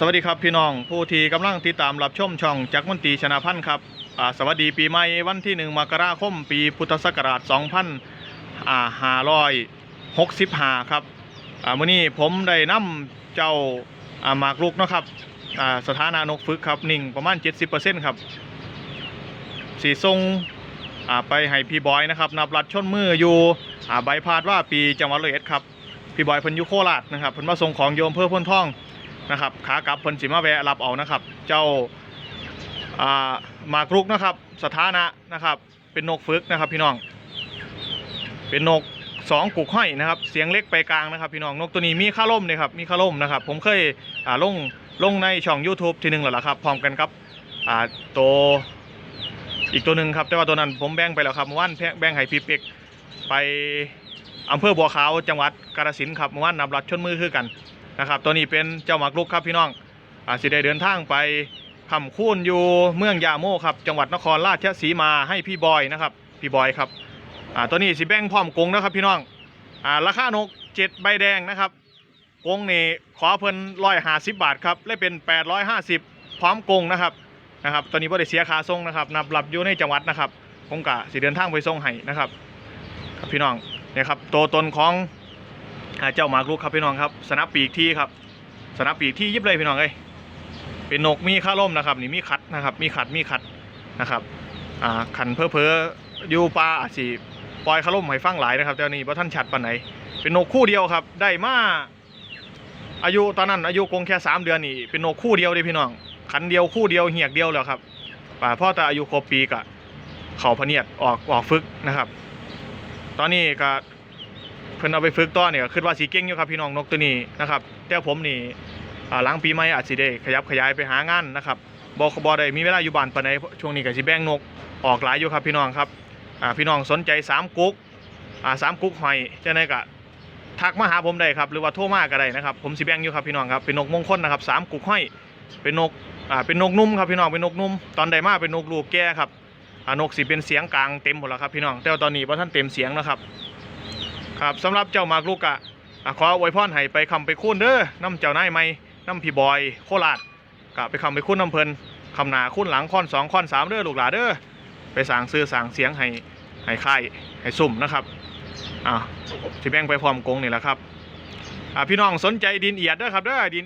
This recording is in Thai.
สวัสดีครับพี่น้องผู้ที่กำลังติดตามรับชมช่องจักรมนตรีชนะพันธ์ครับสวัสดีปีใหม่วันที่หนึ่งมกราคม ปีพุทธศักราช 2565 ครับอ่ามื้อนี้ผมได้นำเจ้าหมากรุกนะครับสถานะนกฝึกครับนิ่งประมาณ 70%ครับสีทรงไปให้พี่บอยนะครับนับรัดชนมืออยู่อ่าใบพาดว่าปีจังหวัดร้อยเอ็ดครับพี่บอยพิ่นยู่โคราชนะครับพิ่นมาส่งของโยมเพื่อพ้นท่อง นะครับขากลับเพิ่นสิมาแวะรับเอานะครับ เจ้าอ่าหมากรุกนะครับ สถานะนะครับ เป็นนกฝึกนะครับพี่น้อง เป็นนกสองกุกห้อยนะครับ เสียงเล็กไปกลางนะครับ พี่น้องนกตัวนี้มีค่าล่มเลยครับมีค่าล่มนะครับ ผมเคยอ่าลงลงในช่อง YouTube ทีหนึ่งแล้วล่ะครับ พร้อมกันครับอ่าตัวอีกตัวหนึ่งครับ แต่ว่าตัวนั้นผมแบ่งไปแล้วครับเมื่อวานแบ่งให้พีเป็กไปอำเภอบัวขาวจังหวัดกาฬสินธุ์ครับเมื่อวานนำรัดชนมือคือกัน นะครับตัวนี้เป็นเจ้าหมากรุกครับพี่น้องอาสิได้เดินทางไปคำคูนอยู่เมืองยาโมครับจังหวัดนครราชสีมาให้พี่บอยนะครับพี่บอยครับอ่าตัวนี้สิแบ่งพร้อมกงนะครับพี่น้องอ่าราคานกเจ็ดใบแดงนะครับกงนี่ขอเพิ่นร้อยห้าสิบบาทครับและเป็นแปดร้อยห้าสิบพร้อมกงนะครับนะครับตัวนี้บ่ได้เสียค่าส่งนะครับนับรับอยู่ในจังหวัดนะครับคงกะสิเดินทางไปส่งให้นะครับครับพี่น้องเนี่ยครับตัวตนของ อ่าเจ้าหมากรุกครับพี่น้องครับ สนับปีกที่ครับ สนับปีกที่ยิบเลยพี่น้องเอ้ยเป็นนกมีค่าล่มนะครับ นี่มีขัดนะครับ มีขัดมีขัดนะครับอ่าขันเพอเพออยู่ปลาอาจสิปล่อยค่าล่มให้ฟังหลายนะครับแต่อันนี้พระท่านชัดปานไหนเป็นนกคู่เดียวครับ ได้มาอายุตอนนั้นอายุคงแค่สามเดือนนี่เป็นนกคู่เดียวเลยพี่น้องขันเดียวคู่เดียวเหียกเดียวแล้วครับป่าพ่อต่อายุครบปีกะเขาพเนียดออกออกฝึกนะครับ ตอนนี้ก็ เพิ่นเอาไปฝึกต่อเนี่ยก็คิดว่าสีเก่งอยู่ครับพี่น้องนกตัวนี้นะครับแต่ผมนี่อ่าหลังปีใหม่อาจสิได้ขยับขยายไปหางานนะครับบ่บ่ได้มีเวลาอยู่บ้านปานใดช่วงนี้ก็สิแบ่งนกออกหลายอยู่ครับพี่น้องครับพี่น้องสนใจสามกุ๊กสามกุ๊กหอยจังไดก็ทักมาหาผมได้ครับหรือว่าโทรมาก็ได้นะครับผมสิแบ่งอยู่ครับพี่น้องครับเป็นนกมงคลนะครับสามกุ๊กห้อยเป็นนกอ่าเป็นนกนุ่มครับพี่น้องเป็นนกนุ่มตอนใดมาเป็นนกลูกแก่ครับอ่านกสิเป็นเสียงกลางเต็มหมดแล้วครับพี่น้องแต่ว่าตอนนี้บ่ทันเต็มเสียงนะครับ ครับสำหรับเจ้าหมากลูกอะอะขออวยพรให้ไปคำไปคุ้นเด้อน้ำเจ้านายไม่น้ำพี่บอยโคราชกะไปคำไปคุ้นน้ำเพลินคำหนาคุ้นหลังค้อนสองค้อนสามเด้อลูกหลาเด้อไปสางซื้อสางเสียงให้ให้ค่ายให้สุ่มนะครับอ่าสิแบ่งไปพร้อมกงนี่แหละครับอ่าพี่น้องสนใจดินเอียดเด้อครับเด้อดิน